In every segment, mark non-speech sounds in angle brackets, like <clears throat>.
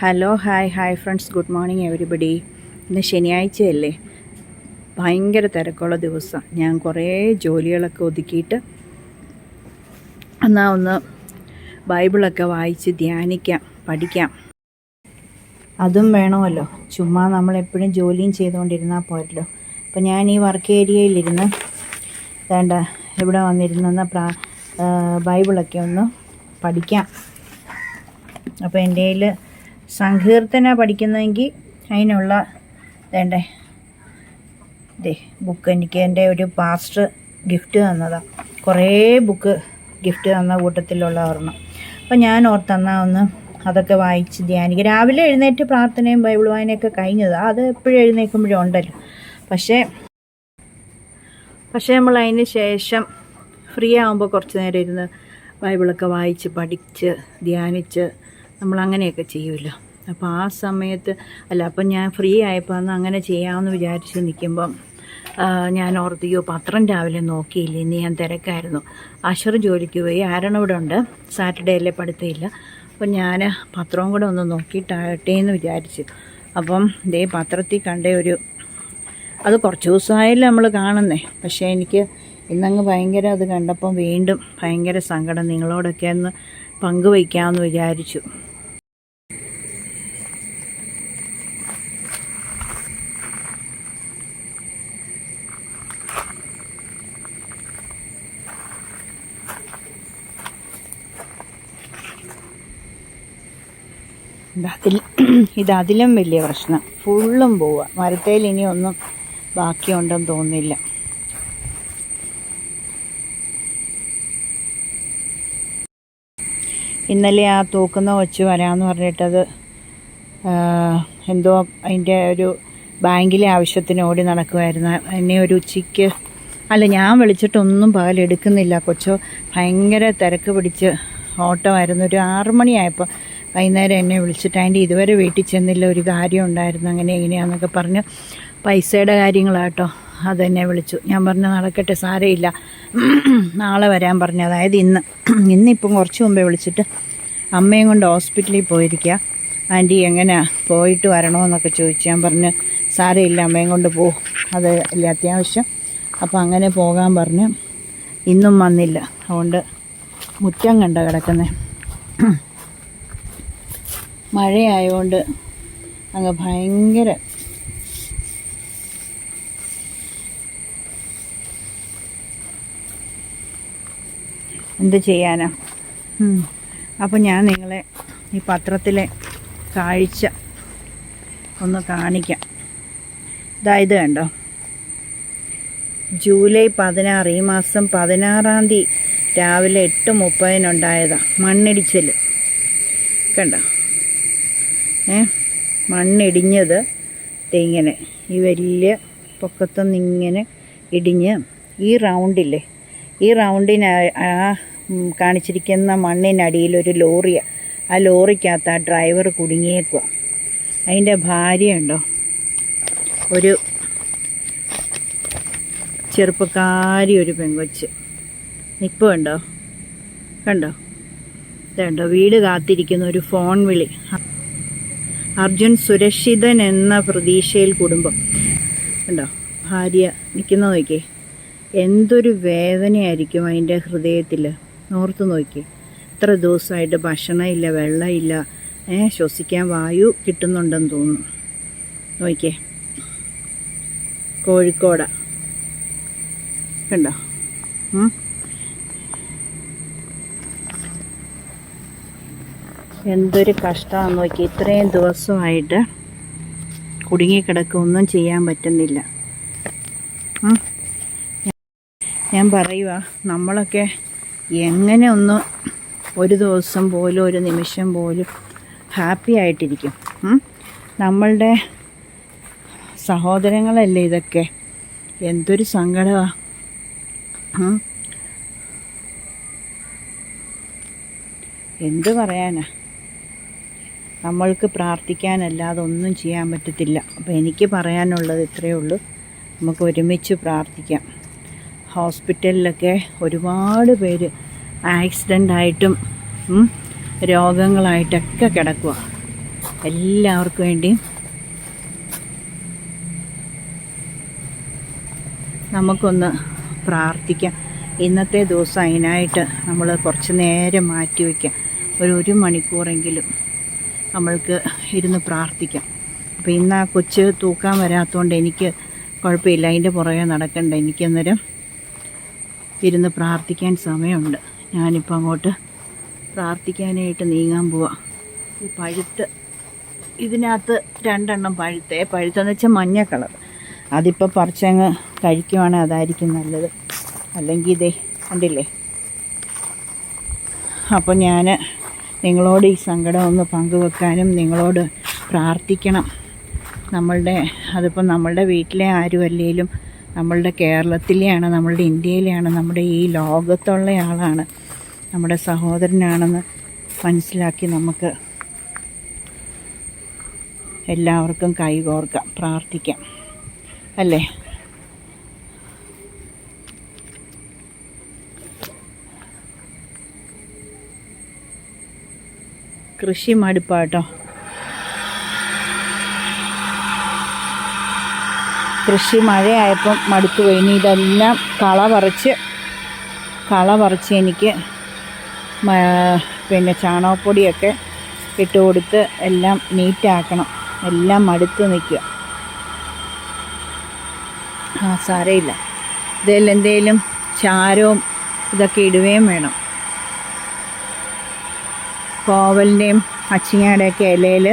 Hello hi hi friends good morning everybody ഇന്ന് ശനിയാഴ്ചയല്ലേ? ഭയങ്കര തിരക്കുള്ള ദിവസം. ഞാൻ കുറേ ജോലികളൊക്കെ ഒതുക്കിയിട്ട് എന്നാൽ ഒന്ന് ബൈബിളൊക്കെ വായിച്ച് ധ്യാനിക്കാം പഠിക്കാം. അതും വേണമല്ലോ. ചുമ്മാ നമ്മളെപ്പോഴും ജോലിയും ചെയ്തുകൊണ്ടിരുന്നാൽ പോരല്ലോ. അപ്പോൾ ഞാൻ ഈ വർക്ക് ഏരിയയിലിരുന്ന് വേണ്ട ഇവിടെ വന്നിരുന്ന പ്രാ ബൈബിളൊക്കെ ഒന്ന് പഠിക്കാം. അപ്പോൾ എന്റെ കയ്യിൽ സങ്കീർത്തന പഠിക്കുന്നതെങ്കിൽ അതിനുള്ള വേണ്ടേ? ഇതേ ബുക്ക് എനിക്ക് എന്റെ ഒരു പാസ്റ്റർ ഗിഫ്റ്റ് തന്നതാണ് കുറേ ബുക്ക് ഗിഫ്റ്റ് തന്ന കൂട്ടത്തിലുള്ള ഒരെണ്ണം. അപ്പം ഞാൻ ഓർത്തെന്നാ ഒന്ന് അതൊക്കെ വായിച്ച് ധ്യാനിക്കുക രാവിലെ എഴുന്നേറ്റ് പ്രാർത്ഥനയും ബൈബിൾ വായനയൊക്കെ കഴിഞ്ഞതാണ് അത് എപ്പോഴും എഴുന്നേൽക്കുമ്പോഴും ഉണ്ടല്ലോ. പക്ഷേ പക്ഷേ നമ്മൾ അതിന് ശേഷം ഫ്രീ ആകുമ്പോൾ കുറച്ച് നേരം ഇരുന്ന് ബൈബിളൊക്കെ വായിച്ച് പഠിച്ച് ധ്യാനിച്ച് നമ്മൾ അങ്ങനെയൊക്കെ ചെയ്യുമല്ലോ അപ്പോൾ ആ സമയത്ത് അല്ല അപ്പം ഞാൻ ഫ്രീ ആയപ്പോൾ അന്ന് അങ്ങനെ ചെയ്യാമെന്ന് വിചാരിച്ച് നിൽക്കുമ്പം ഞാൻ ഓർത്തിയോ പത്രം രാവിലെ നോക്കിയില്ല ഇന്ന് ഞാൻ തിരക്കായിരുന്നു. അഷർ ജോലിക്ക് പോയി ആരണം ഇവിടെ ഉണ്ട്? സാറ്റർഡേ അല്ലേ പഠിത്തമില്ല. അപ്പം ഞാൻ പത്രവും കൂടെ ഒന്ന് നോക്കിയിട്ടാകട്ടെ എന്ന് വിചാരിച്ചു. അപ്പം ദേ പത്രത്തിൽ കണ്ട ഒരു അത് കുറച്ച് ദിവസമായല്ലോ നമ്മൾ കാണുന്നേ. പക്ഷേ എനിക്ക് ഇന്നങ്ങ് ഭയങ്കര അത് കണ്ടപ്പം വീണ്ടും ഭയങ്കര സങ്കടം നിങ്ങളോടൊക്കെ ഒന്ന് പങ്കുവയ്ക്കാമെന്ന് വിചാരിച്ചു. ഇതതിൽ <clears throat> ഇതതിലും വലിയ പ്രശ്നം. ഫുള്ളും പോവുക മരത്തേൽ ഇനി ഒന്നും ബാക്കിയുണ്ടെന്ന് തോന്നുന്നില്ല. ഇന്നലെ ആ തൂക്കുന്ന കൊച്ചു വരാമെന്ന് പറഞ്ഞിട്ടത് എന്തോ അതിന്റെ ഒരു ബാങ്കിലെ ആവശ്യത്തിന് ഓടി നടക്കുമായിരുന്നു എന്നെ ഒരു ഉച്ചയ്ക്ക് അല്ല ഞാൻ വിളിച്ചിട്ടൊന്നും പകലെടുക്കുന്നില്ല കൊച്ചു ഭയങ്കര തിരക്ക് പിടിച്ച് ഓട്ടമായിരുന്നു. ഒരു ആറ് മണിയായപ്പോൾ വൈകുന്നേരം എന്നെ വിളിച്ചിട്ട് അതിന്റെ ഇതുവരെ വീട്ടിൽ ചെന്നില്ല ഒരു കാര്യം ഉണ്ടായിരുന്നു അങ്ങനെ എങ്ങനെയാണെന്നൊക്കെ പറഞ്ഞ് പൈസയുടെ കാര്യങ്ങളാട്ടോ അതെന്നെ വിളിച്ചു. ഞാൻ പറഞ്ഞു നടക്കട്ടെ സാരമില്ല. നാളെ വരാൻ പറഞ്ഞു. അതായത് ഇന്ന്. ഇന്നിപ്പം കുറച്ച് മുമ്പേ വിളിച്ചിട്ട് അമ്മയും കൊണ്ട് ഹോസ്പിറ്റലിൽ പോയിരിക്കുക ആന്റി എങ്ങനെയാ പോയിട്ട് വരണമെന്നൊക്കെ ചോദിച്ചു. ഞാൻ പറഞ്ഞു സാരമില്ല അമ്മയും കൊണ്ട് പോ. അത് അല്ല അത്യാവശ്യം. അപ്പോൾ അങ്ങനെ പോകാൻ പറഞ്ഞ് ഇന്നും വന്നില്ല. അതുകൊണ്ട് മുറ്റം കണ്ട കിടക്കുന്നത് മഴയായതുകൊണ്ട് അങ്ങ് ഭയങ്കര എന്ത് ചെയ്യാനാ? അപ്പം അപ്പോൾ ഞാൻ നിങ്ങളെ ഈ പത്രത്തിലെ കാഴ്ച ഒന്ന് കാണിക്കാം. ഇതായത് കണ്ടോ? ജൂലൈ പതിനാറ് ഈ മാസം പതിനാറാം തീയതി രാവിലെ എട്ട് മുപ്പതിനുണ്ടായതാണ് മണ്ണിടിച്ചിൽ കണ്ടോ? മണ്ണിടിഞ്ഞത് ഇങ്ങനെ. ഈ വലിയ പൊക്കത്തുനിന്ന് ഇങ്ങനെ ഇടിഞ്ഞ് ഈ റൗണ്ടില്ലേ? ഈ റൗണ്ടിന് ആ- കാണിച്ചിരിക്കുന്ന മണ്ണിനടിയിൽ ഒരു ലോറിയ. ആ ലോറിക്കകത്ത് ആ ഡ്രൈവർ കുടുങ്ങിയേക്കുക അതിന്റെ ഭാര്യയുണ്ടോ ഒരു ചെറുപ്പക്കാരി ഒരു പെങ്കൊച്ച്. ഇപ്പോൾ ഉണ്ടോ കണ്ടോ? ഇതുണ്ടോ വീട് കാത്തിരിക്കുന്ന ഒരു ഫോൺ വിളി. അർജുൻ സുരക്ഷിതൻ എന്ന പ്രതീക്ഷയിൽ കുടുംബം ഉണ്ടോ ഭാര്യ നിൽക്കുന്ന നോക്കിയേ എന്തൊരു വേദനയായിരിക്കും അതിന്റെ ഹൃദയത്തിൽ. ഓർത്ത് നോക്കി. ഇത്ര ദിവസമായിട്ട് ഭക്ഷണമില്ല വെള്ളമില്ല. ഏ ശ്വസിക്കാൻ വായു കിട്ടുന്നുണ്ടെന്ന് തോന്നുന്നു. നോക്കിയേ. കോഴിക്കോടാ. കണ്ടോ? എന്തൊരു കഷ്ടമാണെന്ന് നോക്കി. ഇത്രയും ദിവസമായിട്ട് കുടുങ്ങിക്കിടക്കുക ഒന്നും ചെയ്യാൻ പറ്റുന്നില്ല. ഞാൻ പറയുക നമ്മളൊക്കെ എങ്ങനെ ഒന്ന് ഒരു ദിവസം പോലും ഒരു നിമിഷം പോലും ഹാപ്പി ആയിട്ടിരിക്കും? നമ്മളുടെ സഹോദരങ്ങളല്ലേ ഇതൊക്കെ? എന്തൊരു സങ്കടമാണ് എന്ത് പറയാനാ? നമ്മൾക്ക് പ്രാർത്ഥിക്കാനല്ലാതെ ഒന്നും ചെയ്യാൻ പറ്റത്തില്ല. അപ്പോൾ എനിക്ക് പറയാനുള്ളത് ഇത്രയേ ഉള്ളൂ. നമുക്ക് ഒരുമിച്ച് പ്രാർത്ഥിക്കാം. ഹോസ്പിറ്റലിലൊക്കെ ഒരുപാട് പേര് ആക്സിഡന്റ് ആയിട്ടും രോഗങ്ങളായിട്ടൊക്കെ കിടക്കുക എല്ലാവർക്കും വേണ്ടിയും നമുക്കൊന്ന് പ്രാർത്ഥിക്കാം. ഇന്നത്തെ ദിവസം അതിനായിട്ട് നമ്മൾ കുറച്ച് നേരം മാറ്റി വയ്ക്കാം. ഒരു ഒരു മണിക്കൂറെങ്കിലും. നമ്മൾക്ക് ഇരുന്ന് പ്രാർത്ഥിക്കാം. അപ്പോൾ ഇന്ന് ആ കൊച്ച് തൂക്കാൻ വരാത്തതുകൊണ്ട് എനിക്ക് കുഴപ്പമില്ല. അതിന്റെ പുറകെ നടക്കണ്ട. എനിക്കന്നേരം ഇരുന്ന് പ്രാർത്ഥിക്കാൻ സമയമുണ്ട്. ഞാനിപ്പോൾ അങ്ങോട്ട് പ്രാർത്ഥിക്കാനായിട്ട് നീങ്ങാൻ പോവാം. ഈ പഴുത്ത് ഇതിനകത്ത് രണ്ടെണ്ണം പഴുത്തേ. പഴുത്തെന്ന് വെച്ചാൽ മഞ്ഞ കളർ അതിപ്പോൾ പറിച്ചങ്ങ് കഴിക്കുവാണെങ്കിൽ അതായിരിക്കും നല്ലത്. അല്ലെങ്കിൽ ഇതേ കണ്ടില്ലേ? അപ്പോൾ ഞാൻ നിങ്ങളോട് ഈ സങ്കടം ഒന്ന് പങ്കുവെക്കാനും നിങ്ങളോട് പ്രാർത്ഥിക്കണം. നമ്മളുടെ അതിപ്പം നമ്മളുടെ വീട്ടിലെ ആരും അല്ലെങ്കിലും നമ്മളുടെ കേരളത്തിലെയാണ് നമ്മളുടെ ഇന്ത്യയിലെയാണ് നമ്മുടെ ഈ ലോകത്തുള്ള ആളാണ് നമ്മുടെ സഹോദരനാണെന്ന് മനസ്സിലാക്കി നമുക്ക് എല്ലാവർക്കും കൈകോർക്കാം പ്രാർത്ഥിക്കാം. അല്ലേ? കൃഷി മടുപ്പാട്ടോ. കൃഷി മഴയായപ്പം മടുത്തു പോയി. ഇതെല്ലാം കള പറിച്ച് കള പറിച്ച് എനിക്ക് പിന്നെ ചാണകപ്പൊടിയൊക്കെ ഇട്ട് കൊടുത്ത് എല്ലാം നീറ്റാക്കണം. എല്ലാം മടുത്ത് നിൽക്കുക. ആ സാരമില്ല. ഇതിൽ എന്തേലും ചാരവും ഇതൊക്കെ ഇടുകയും വേണം. കോവലിന്റെയും അച്ചിങ്ങയുടെയൊക്കെ ഇലയിൽ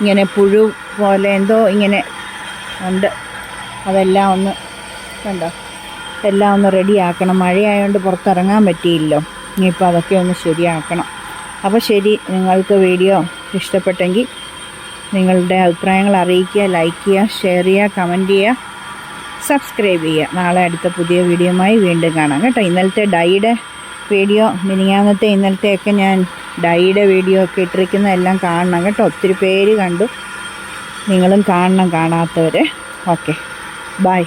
ഇങ്ങനെ പുഴു പോലെ എന്തോ ഇങ്ങനെ ഉണ്ട്. അതെല്ലാം ഒന്ന് കണ്ടോ? എല്ലാം ഒന്ന് റെഡിയാക്കണം. മഴയായതുകൊണ്ട് പുറത്തിറങ്ങാൻ പറ്റിയില്ലോ. ഇനിയിപ്പോൾ അതൊക്കെ ഒന്ന് ശരിയാക്കണം. അപ്പോൾ ശരി നിങ്ങൾക്ക് വീഡിയോ ഇഷ്ടപ്പെട്ടെങ്കിൽ നിങ്ങളുടെ അഭിപ്രായങ്ങൾ അറിയിക്കുക ലൈക്ക് ചെയ്യുക ഷെയർ ചെയ്യുക കമന്റ് ചെയ്യുക സബ്സ്ക്രൈബ് ചെയ്യുക. നാളെ അടുത്ത പുതിയ വീഡിയോയുമായി വീണ്ടും കാണാം കേട്ടോ. ഇന്നലത്തെ ഡൈയുടെ വീഡിയോ മിനിങ്ങാമത്തെ ഇന്നലത്തെയൊക്കെ ഞാൻ ഡൈയുടെ വീഡിയോ ഒക്കെ ഇട്ടിരിക്കുന്ന എല്ലാം കാണണം കേട്ടോ. ഒത്തിരി പേര് കണ്ടു. നിങ്ങളും കാണണം കാണാത്തവർ ഓക്കെ. ബൈ.